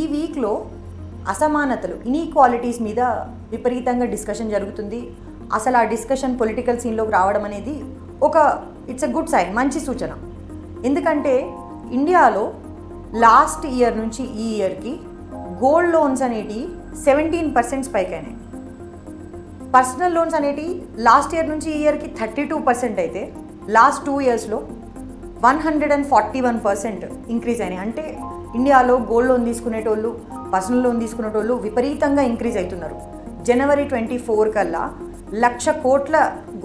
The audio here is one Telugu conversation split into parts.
ఈ వీక్లో అసమానతలు ఇనీక్వాలిటీస్ మీద విపరీతంగా డిస్కషన్ జరుగుతుంది. అసలు ఆ డిస్కషన్ పొలిటికల్ సీన్లోకి రావడం అనేది ఒక ఇట్స్ ఎ గుడ్ సైన్ మంచి సూచన. ఎందుకంటే ఇండియాలో లాస్ట్ ఇయర్ నుంచి ఈ ఇయర్కి గోల్డ్ లోన్స్ అనేటివి సెవెంటీన్ పర్సెంట్ స్పైక్ అయినాయి. పర్సనల్ లోన్స్ అనేటివి లాస్ట్ ఇయర్ నుంచి ఈ ఇయర్కి థర్టీ టూ పర్సెంట్ అయితే లాస్ట్ టూ ఇయర్స్లో one hundred and forty one percent increase అయినాయి. అంటే ఇండియాలో గోల్డ్ లోన్ తీసుకునేటోళ్ళు పర్సనల్ లోన్ తీసుకునేటోళ్ళు విపరీతంగా ఇంక్రీజ్ అవుతున్నారు. జనవరి ట్వంటీ ఫోర్ కల్లా లక్ష కోట్ల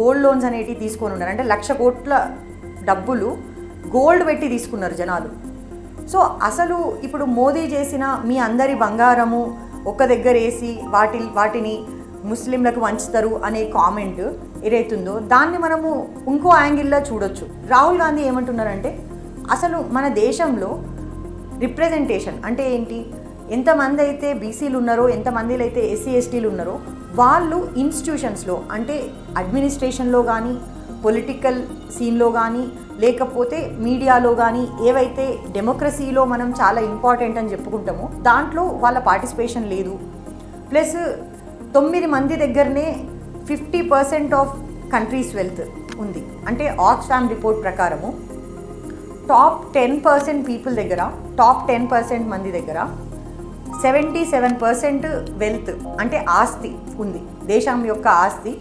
గోల్డ్ లోన్స్ అనేటివి తీసుకొని ఉన్నారు. అంటే లక్ష కోట్ల డబ్బులు గోల్డ్ పెట్టి తీసుకున్నారు జనాలు. సో అసలు ఇప్పుడు మోదీ చేసిన మీ అందరి బంగారము ఒక దగ్గర వేసి వాటి వాటిని ముస్లింలకు వంచుతారు అనే కామెంట్ ఏదైతుందో దాన్ని మనము ఇంకో యాంగిల్లో చూడొచ్చు. రాహుల్ గాంధీ ఏమంటున్నారంటే అసలు మన దేశంలో రిప్రజెంటేషన్ అంటే ఏంటి? ఎంతమంది అయితే బీసీలు ఉన్నారో ఎంతమందిలో అయితే ఎస్సీ ఎస్టీలు ఉన్నారో వాళ్ళు ఇన్స్టిట్యూషన్స్లో అంటే అడ్మినిస్ట్రేషన్లో కానీ పొలిటికల్ సీన్లో కానీ లేకపోతే మీడియాలో కానీ ఏవైతే డెమోక్రసీలో మనం చాలా ఇంపార్టెంట్ అని చెప్పుకుంటామో దాంట్లో వాళ్ళ పార్టిసిపేషన్ లేదు. ప్లస్ తొమ్మిది మంది దగ్గరనే fifty percent of countries wealth ఉంది. అంటే ఆక్స్ఫామ్ రిపోర్ట్ ప్రకారము టాప్ టెన్ పర్సెంట్ పీపుల్ దగ్గర టాప్ టెన్ పర్సెంట్ మంది దగ్గర సెవెంటీ సెవెన్ పర్సెంట్ వెల్త్ అంటే ఆస్తి ఉంది. దేశం యొక్క ఆస్తి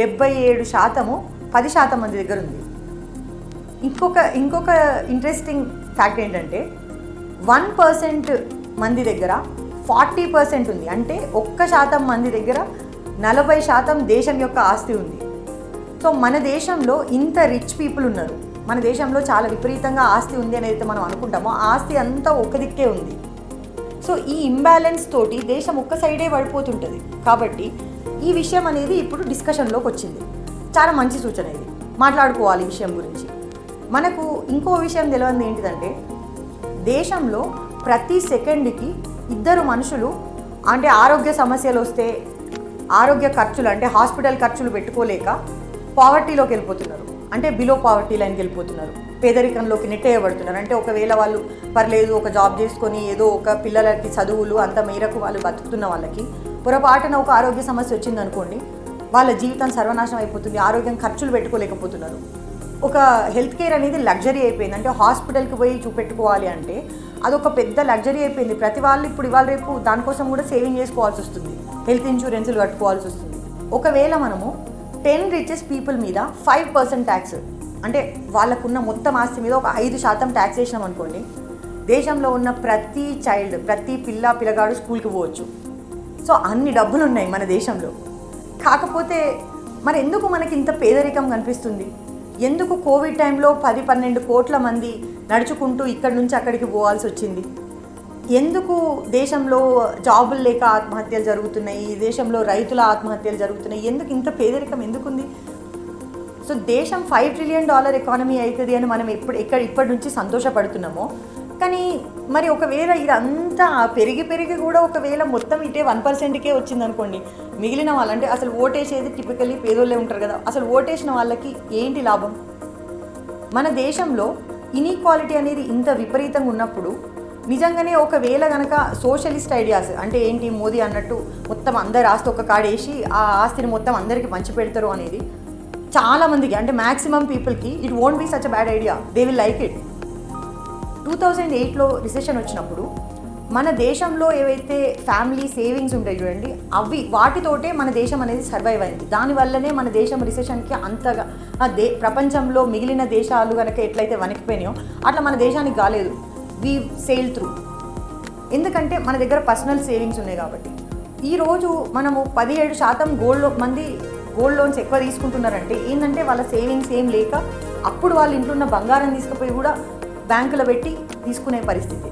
డెబ్బై ఏడు శాతము పది శాతం మంది దగ్గర ఉంది. ఇంకొక ఇంకొక ఇంట్రెస్టింగ్ ఫ్యాక్ట్ ఏంటంటే వన్ పర్సెంట్ మంది దగ్గర ఫార్టీ పర్సెంట్ ఉంది. అంటే ఒక్క శాతం మంది దగ్గర నలభై శాతం దేశం యొక్క ఆస్తి ఉంది. సో మన దేశంలో ఇంత రిచ్ పీపుల్ ఉన్నారు. మన దేశంలో చాలా విపరీతంగా ఆస్తి ఉంది అనేది అయితే మనం అనుకుంటామో ఆస్తి అంతా ఒక్క దిక్కే ఉంది. సో ఈ ఇంబ్యాలెన్స్ తోటి దేశం ఒక్క సైడే పడిపోతుంటుంది. కాబట్టి ఈ విషయం అనేది ఇప్పుడు డిస్కషన్లోకి వచ్చింది. చాలా మంచి సూచన ఇది. మాట్లాడుకోవాలి ఈ విషయం గురించి. మనకు ఇంకో విషయం తెలియంది ఏంటిదంటే దేశంలో ప్రతి సెకండ్కి ఇద్దరు మనుషులు అంటే ఆరోగ్య సమస్యలు వస్తే ఆరోగ్య ఖర్చులు అంటే హాస్పిటల్ ఖర్చులు పెట్టుకోలేక పావర్టీలోకి వెళ్ళిపోతున్నారు. అంటే బిలో పావర్టీ లైన్కి వెళ్ళిపోతున్నారు. పేదరికంలోకి నెట్టేయబడుతున్నారు. అంటే ఒకవేళ వాళ్ళు పర్లేదు ఒక జాబ్ చేసుకొని ఏదో ఒక పిల్లలకి చదువులు అంత మేరకు వాళ్ళు బతుకుతున్న వాళ్ళకి పొరపాటున ఒక ఆరోగ్య సమస్య వచ్చిందనుకోండి వాళ్ళ జీవితం సర్వనాశనం అయిపోతుంది ఆరోగ్యం ఖర్చులు పెట్టుకోలేకపోతున్నారు. ఒక హెల్త్ కేర్ అనేది లగ్జరీ అయిపోయింది. అంటే హాస్పిటల్కి పోయి చూపెట్టుకోవాలి అంటే అదొక పెద్ద లగ్జరీ అయిపోయింది. ప్రతి వాళ్ళు ఇప్పుడు ఇవాళ రేపు దానికోసం కూడా సేవింగ్ చేసుకోవాల్సి వస్తుంది. హెల్త్ ఇన్సూరెన్స్లు కట్టుకోవాల్సి వస్తుంది. ఒకవేళ మనము టెన్ రిచెస్ పీపుల్ మీద ఫైవ్ పర్సెంట్ ట్యాక్స్ అంటే వాళ్ళకున్న మొత్తం ఆస్తి మీద ఒక ఐదు శాతం ట్యాక్స్ వేసినాం అనుకోండి దేశంలో ఉన్న ప్రతి చైల్డ్ ప్రతి పిల్ల పిల్లగాడు స్కూల్కి పోవచ్చు. సో అన్ని డబ్బులు ఉన్నాయి మన దేశంలో. కాకపోతే మరి ఎందుకు మనకి ఇంత పేదరికం కనిపిస్తుంది? ఎందుకు కోవిడ్ టైంలో పది పన్నెండు కోట్ల మంది నడుచుకుంటూ ఇక్కడి నుంచి అక్కడికి పోవాల్సి వచ్చింది? ఎందుకు దేశంలో జాబులు లేక ఆత్మహత్యలు జరుగుతున్నాయి? ఈ దేశంలో రైతుల ఆత్మహత్యలు జరుగుతున్నాయి? ఎందుకు ఇంత పేదరికం ఎందుకుంది? సో దేశం ఫైవ్ ట్రిలియన్ డాలర్ ఎకానమీ అవుతుంది అని మనం ఎప్పుడు ఎక్కడ ఇప్పటి నుంచి సంతోషపడుతున్నామో. కానీ మరి ఒకవేళ ఇదంతా పెరిగి పెరిగి కూడా ఒకవేళ మొత్తం ఇటే వన్ పర్సెంట్కే వచ్చింది అనుకోండి మిగిలిన వాళ్ళంటే అసలు ఓటేసేది టిపికల్లీ పేదోళ్ళే ఉంటారు కదా. అసలు ఓటేసిన వాళ్ళకి ఏంటి లాభం? మన దేశంలో ఇనీక్వాలిటీ అనేది ఇంత విపరీతంగా ఉన్నప్పుడు నిజంగానే ఒకవేళ కనుక సోషలిస్ట్ ఐడియాస్ అంటే ఏంటి మోదీ అన్నట్టు మొత్తం అందరి ఆస్తి ఒక కాడేసి ఆ ఆస్తిని మొత్తం అందరికీ పంచి పెడతారు అనేది చాలామందికి అంటే మ్యాక్సిమం పీపుల్కి it won't be such a bad idea they will like it two thousand ఎయిట్లో రిసెషన్ వచ్చినప్పుడు మన దేశంలో ఏవైతే ఫ్యామిలీ సేవింగ్స్ ఉంటాయి చూడండి అవి వాటితోటే మన దేశం అనేది సర్వైవ్ అయింది. దానివల్లనే మన దేశం రిసెషన్కి అంతగా దే ప్రపంచంలో మిగిలిన దేశాలు కనుక ఎట్లయితే వణికిపోయినాయో అట్లా మన దేశానికి కాలేదు. వీ సేల్ త్రూ ఎందుకంటే మన దగ్గర పర్సనల్ సేవింగ్స్ ఉన్నాయి కాబట్టి. ఈరోజు మనము పదిహేడు శాతం గోల్డ్ మంది గోల్డ్ లోన్స్ ఎక్కువ తీసుకుంటున్నారంటే ఏంటంటే వాళ్ళ సేవింగ్స్ ఏం లేక అప్పుడు వాళ్ళ ఇంట్లో ఉన్న బంగారం తీసుకుపోయి కూడా బ్యాంకులో పెట్టి తీసుకునే పరిస్థితి.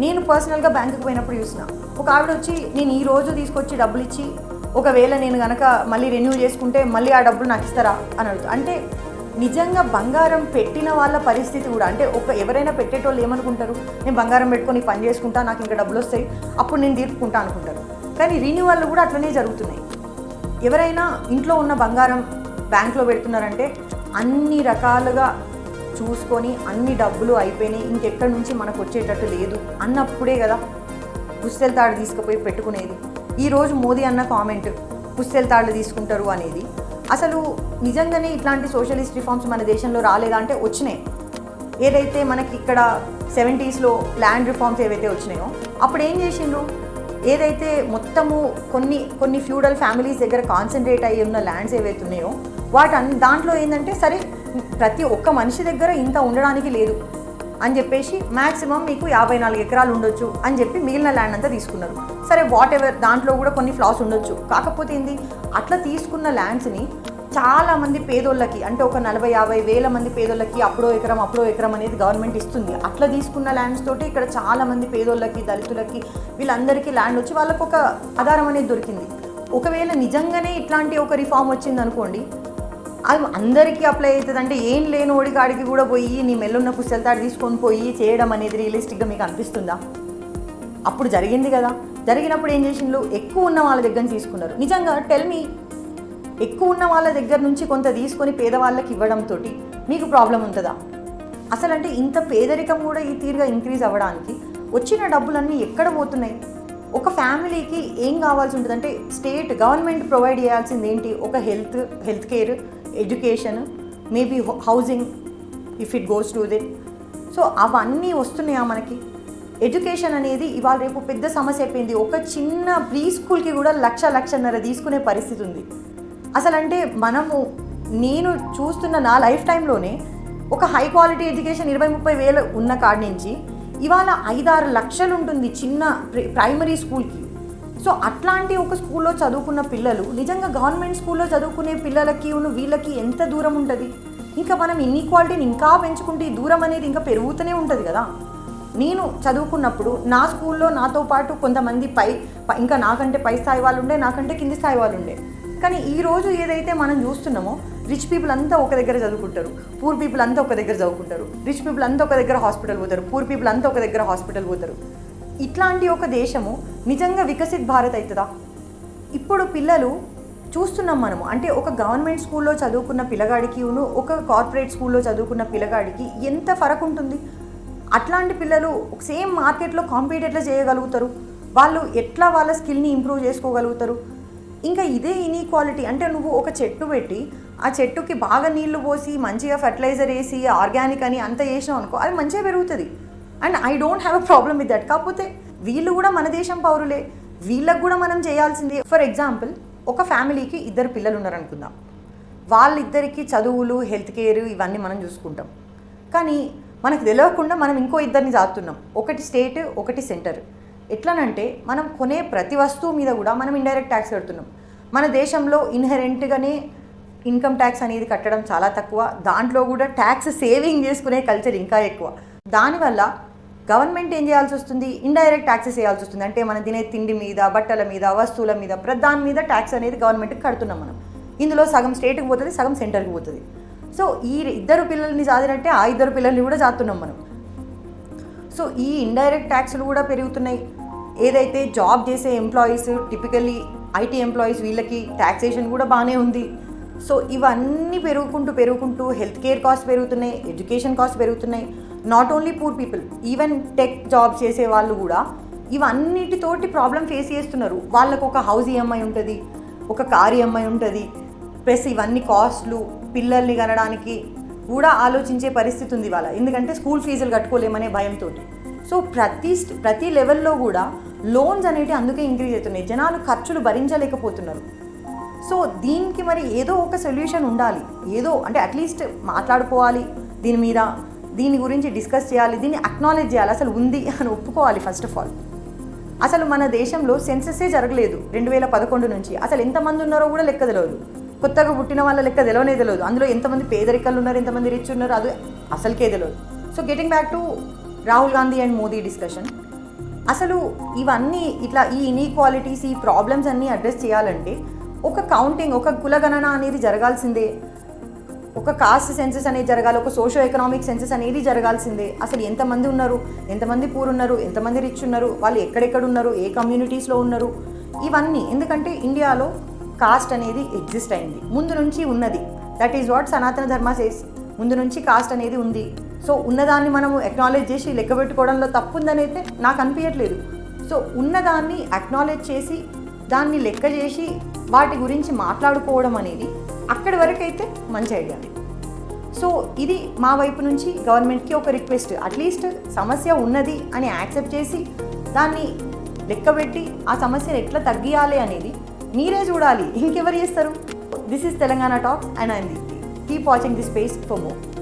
నేను పర్సనల్గా బ్యాంకుకి పోయినప్పుడు చూసిన. ఒక ఆవిడ వచ్చి నేను ఈ రోజు తీసుకొచ్చి డబ్బులు ఇచ్చి ఒకవేళ నేను కనుక మళ్ళీ రెన్యూ చేసుకుంటే మళ్ళీ ఆ డబ్బులు నాకు ఇస్తారా? అని అడుగుతా. అంటే నిజంగా బంగారం పెట్టిన వాళ్ళ పరిస్థితి కూడా అంటే ఒక ఎవరైనా పెట్టేటోళ్ళు ఏమనుకుంటారు? నేను బంగారం పెట్టుకొని పని చేసుకుంటా నాకు ఇంకా డబ్బులు వస్తాయి అప్పుడు నేను తీర్పుకుంటా అనుకుంటారు. కానీ రెన్యువల్ కూడా అట్లనే జరుగుతున్నాయి. ఎవరైనా ఇంట్లో ఉన్న బంగారం బ్యాంక్లో పెడుతున్నారంటే అన్ని రకాలుగా చూసుకొని అన్ని డబ్బులు అయిపోయినాయి ఇంకెక్కడి నుంచి మనకు వచ్చేటట్టు లేదు అన్నప్పుడే కదా పుస్తెలతాడు తీసుకుపోయి పెట్టుకునేది. ఈరోజు మోదీ అన్న కామెంట్ పుస్తెలతాళ్ళు తీసుకుంటారు అనేది. అసలు నిజంగానే ఇట్లాంటి సోషలిస్ట్ రిఫార్మ్స్ మన దేశంలో రాలేదా? అంటే వచ్చినాయి. ఏదైతే మనకి ఇక్కడ సెవెంటీస్లో ల్యాండ్ రిఫార్మ్స్ ఏవైతే వచ్చినాయో అప్పుడు ఏం చేసిండ్రు? ఏదైతే మొత్తము కొన్ని కొన్ని ఫ్యూడల్ ఫ్యామిలీస్ దగ్గర కాన్సన్ట్రేట్ అయ్యి ఉన్న ల్యాండ్స్ ఏవైతే ఉన్నాయో వాటి దాంట్లో ఏంటంటే సరే ప్రతి ఒక్క మనిషి దగ్గర ఇంత ఉండడానికి లేదు. అని చెప్పేసి మ్యాక్సిమం మీకు యాభై నాలుగు ఎకరాలు ఉండొచ్చు అని చెప్పి మిగిలిన ల్యాండ్ అంతా తీసుకున్నారు. సరే వాట్ ఎవర్ దాంట్లో కూడా కొన్ని ఫ్లాస్ ఉండొచ్చు. కాకపోతే ఏంది? అట్లా తీసుకున్న ల్యాండ్స్ని చాలా మంది పేదోళ్ళకి అంటే ఒక నలభై యాభై వేల మంది పేదోళ్ళకి అప్పుడో ఎకరం అప్పుడో ఎకరం అనేది గవర్నమెంట్ ఇస్తుంది. అట్లా తీసుకున్న ల్యాండ్స్ తోటి ఇక్కడ చాలా మంది పేదోళ్ళకి దళితులకి వీళ్ళందరికీ ల్యాండ్ వచ్చి వాళ్ళకు ఒక ఆధారం అనేది దొరికింది. ఒకవేళ నిజంగానే ఇట్లాంటి ఒక రిఫార్మ్ వచ్చింది అనుకోండి అది అందరికీ అప్లై అవుతుంది అంటే ఏం లేని ఓడికాడికి కూడా పోయి నీ మెల్లున్న పుస్తెలతాడు తీసుకొని పోయి చేయడం అనేది రియలిస్టిక్గా మీకు అనిపిస్తుందా? అప్పుడు జరిగింది కదా. జరిగినప్పుడు ఏం చేసిండ్రు ఎక్కువ ఉన్న వాళ్ళ దగ్గర తీసుకున్నారు. నిజంగా టెల్ మీ ఎక్కువ ఉన్న వాళ్ళ దగ్గర నుంచి కొంత తీసుకొని పేదవాళ్ళకి ఇవ్వడంతో మీకు ప్రాబ్లం ఉంటుందా? అసలు అంటే ఇంత పేదరికం కూడా ఈ తీరుగా ఇంక్రీజ్ అవ్వడానికి వచ్చిన డబ్బులన్నీ ఎక్కడ పోతున్నాయి? ఒక ఫ్యామిలీకి ఏం కావాల్సి ఉంటుంది అంటే స్టేట్ గవర్నమెంట్ ప్రొవైడ్ చేయాల్సింది ఏంటి? ఒక health health care education maybe housing if it goes to that. So అవన్నీ వస్తున్నాయా మనకి? ఎడ్యుకేషన్ అనేది ఇవాళ రేపు పెద్ద సమస్య అయిపోయింది. ఒక చిన్న ప్రీ స్కూల్కి కూడా లక్ష లక్షన్నర తీసుకునే పరిస్థితి ఉంది. అసలు అంటే మనము నేను చూస్తున్న నా లైఫ్ టైంలోనే ఒక హై క్వాలిటీ ఎడ్యుకేషన్ ఇరవై ముప్పై వేలు ఉన్న కాడి నుంచి ఇవాళ ఐదారు లక్షలు ఉంటుంది చిన్న ప్రైమరీ స్కూల్కి. సో అట్లాంటి ఒక స్కూల్లో చదువుకున్న పిల్లలు నిజంగా గవర్నమెంట్ స్కూల్లో చదువుకునే పిల్లలకి ఉన్న వీళ్ళకి ఎంత దూరం ఉంటుంది? ఇంకా మనం ఇన్ఈక్వాలిటీని ఇంకా పెంచుకుంటే ఈ దూరం అనేది ఇంకా పెరుగుతూనే ఉంటుంది కదా? నేను చదువుకున్నప్పుడు నా స్కూల్లో నాతో పాటు కొంతమంది పై ఇంకా నాకంటే పై స్థాయి వాళ్ళు ఉండే నాకంటే కింది స్థాయి వాళ్ళు ఉండే కానీ ఈ రోజు ఏదైతే మనం చూస్తున్నామో రిచ్ పీపుల్ అంతా ఒక దగ్గర చదువుకుంటారు. పూర్ పీపుల్ అంతా ఒక దగ్గర చదువుకుంటారు. రిచ్ పీపుల్ అంతా ఒక దగ్గర హాస్పిటల్ పోతారు. పూర్ పీపుల్ అంతా ఒక దగ్గర హాస్పిటల్ పోతారు. ఇట్లాంటి ఒక దేశము నిజంగా వికసిత్ భారత్ అవుతుందా ఇప్పుడు పిల్లలు చూస్తున్నాం మనము. అంటే ఒక గవర్నమెంట్ స్కూల్లో చదువుకున్న పిల్లగాడికి ఒక కార్పొరేట్ స్కూల్లో చదువుకున్న పిల్లగాడికి ఎంత ఫరక్ ఉంటుంది? అట్లాంటి పిల్లలు సేమ్ మార్కెట్లో కాంపీట్ ఎట్లా చేయగలుగుతారు? వాళ్ళు ఎట్లా వాళ్ళ స్కిల్ని ఇంప్రూవ్ చేసుకోగలుగుతారు? ఇంకా ఇదే ఇన్ఈక్వాలిటీ. అంటే నువ్వు ఒక చెట్టు పెట్టి ఆ చెట్టుకి బాగా నీళ్ళు పోసి మంచిగా ఫర్టిలైజర్ వేసి ఆర్గానిక్ అని అంత చేసినావు అనుకో అది మంచిగా పెరుగుతుంది. And I don't have a problem with that కాకపోతే వీళ్ళు కూడా మన దేశం పౌరులే. వీళ్ళకు కూడా మనం చేయాల్సింది ఫర్ ఎగ్జాంపుల్ ఒక ఫ్యామిలీకి ఇద్దరు పిల్లలు ఉన్నారనుకుందాం. వాళ్ళిద్దరికి చదువులు హెల్త్ కేర్ ఇవన్నీ మనం చూసుకుంటాం. కానీ మనకు తెలియకుండా మనం ఇంకో ఇద్దరిని సాగుతున్నాం ఒకటి స్టేట్ ఒకటి సెంటర్. ఎట్లనంటే మనం కొనే ప్రతి వస్తువు మీద కూడా మనం ఇండైరెక్ట్ ట్యాక్స్ కడుతున్నాం. మన దేశంలో ఇన్హెరెంట్గానే ఇన్కమ్ ట్యాక్స్ అనేది కట్టడం చాలా తక్కువ. దాంట్లో కూడా ట్యాక్స్ సేవింగ్ చేసుకునే కల్చర్ ఇంకా ఎక్కువ. దానివల్ల గవర్నమెంట్ ఏం చేయాల్సి వస్తుంది? ఇండైరెక్ట్ ట్యాక్సెస్ వేయాల్సి వస్తుంది. అంటే మనం తినే తిండి మీద బట్టల మీద వస్తువుల మీద ప్రతి మీద ట్యాక్స్ అనేది గవర్నమెంట్కి కడుతున్నాం మనం. ఇందులో సగం స్టేట్కి పోతుంది సగం సెంటర్కి పోతుంది. సో ఈ ఇద్దరు పిల్లల్ని చాదినట్టే ఆ ఇద్దరు పిల్లల్ని కూడా చాతున్నాం మనం. సో ఈ ఇండైరెక్ట్ ట్యాక్స్లు కూడా పెరుగుతున్నాయి. ఏదైతే జాబ్ చేసే ఎంప్లాయీస్ టిపికల్లీ ఐటీ ఎంప్లాయీస్ వీళ్ళకి ట్యాక్సేషన్ కూడా బాగానే ఉంది. సో ఇవన్నీ పెరుగుకుంటూ పెరుగుకుంటూ హెల్త్ కేర్ కాస్ట్ పెరుగుతున్నాయి ఎడ్యుకేషన్ కాస్ట్ పెరుగుతున్నాయి. Not only poor people even tech job చేసే వాళ్ళు కూడా ఇవన్నిటితోటి ప్రాబ్లం ఫేస్ చేస్తున్నారు. వాళ్ళకు ఒక హౌస్ ఈఎంఐ ఉంటుంది ఒక కార్ ఈఎంఐ ఉంటుంది ప్లస్ ఇవన్నీ కాస్ట్లు పిల్లల్ని కనడానికి కూడా ఆలోచించే పరిస్థితి ఉంది వాళ్ళ ఎందుకంటే స్కూల్ ఫీజులు కట్టుకోలేమనే భయంతో సో ప్రతి ప్రతి లెవెల్లో కూడా లోన్స్ అనేవి అందుకే ఇంక్రీజ్ అవుతున్నాయి. జనాలు ఖర్చులు భరించలేకపోతున్నారు. సో దీనికి మరి ఏదో ఒక సొల్యూషన్ ఉండాలి. ఏదో అంటే అట్లీస్ట్ మాట్లాడుకోవాలి. దీని మీద దీని గురించి డిస్కస్ చేయాలి దీన్ని అక్నాలెడ్జ్ చేయాలి. అసలు ఉంది అని ఒప్పుకోవాలి ఫస్ట్ ఆఫ్ ఆల్ అసలు మన దేశంలో సెన్సెసే జరగలేదు రెండు వేల పదకొండు నుంచి. అసలు ఎంతమంది ఉన్నారో కూడా లెక్క తెలియదు కొత్తగా పుట్టిన వాళ్ళ లెక్క తెలియనే తెలియదు అందులో ఎంతమంది పేదరికాలు ఉన్నారు ఎంతమంది రిచ్ ఉన్నారు అది అసలుకే తెలియదు so getting back to Rahul Gandhi and Modi discussion అసలు ఇవన్నీ ఇట్లా ఈ ఇన్ఈక్వాలిటీస్ ఈ ప్రాబ్లమ్స్ అన్నీ అడ్రస్ చేయాలంటే ఒక కౌంటింగ్ ఒక కులగణన అనేది జరగాల్సిందే. ఒక కాస్ట్ సెన్సెస్ అనేది జరగాలి ఒక సోషో ఎకనామిక్ సెన్సెస్ అనేది జరగాల్సిందే. అసలు ఎంతమంది ఉన్నారు? ఎంతమంది పూర్ ఉన్నారు? ఎంతమంది రిచ్ ఉన్నారు? వాళ్ళు ఎక్కడెక్కడ ఉన్నారు? ఏ కమ్యూనిటీస్లో ఉన్నారు? ఇవన్నీ. ఎందుకంటే ఇండియాలో కాస్ట్ అనేది ఎగ్జిస్ట్ అయింది. ముందు నుంచి ఉన్నది. దట్ ఈజ్ వాట్ సనాతన ధర్మ సేస్ ముందు నుంచి కాస్ట్ అనేది ఉంది. సో ఉన్నదాన్ని మనము ఎక్నాలెడ్జ్ చేసి లెక్క పెట్టుకోవడంలో తప్పు ఉందని అయితే నాకు అనిపించట్లేదు సో ఉన్నదాన్ని అక్నాలెడ్జ్ చేసి దాన్ని లెక్క చేసి వాటి గురించి మాట్లాడుకోవడం అనేది అక్కడి వరకు అయితే మంచి ఐడియా సో ఇది మా వైపు నుంచి గవర్నమెంట్కి ఒక రిక్వెస్ట్ అట్లీస్ట్ సమస్య ఉన్నది అని యాక్సెప్ట్ చేసి దాన్ని లెక్కబెట్టి ఆ సమస్యను ఎట్లా తగ్గియాలి అనేది మీరే చూడాలి. ఇంకెవరు చేస్తారు? This is Telangana talks and I keep watching the space for more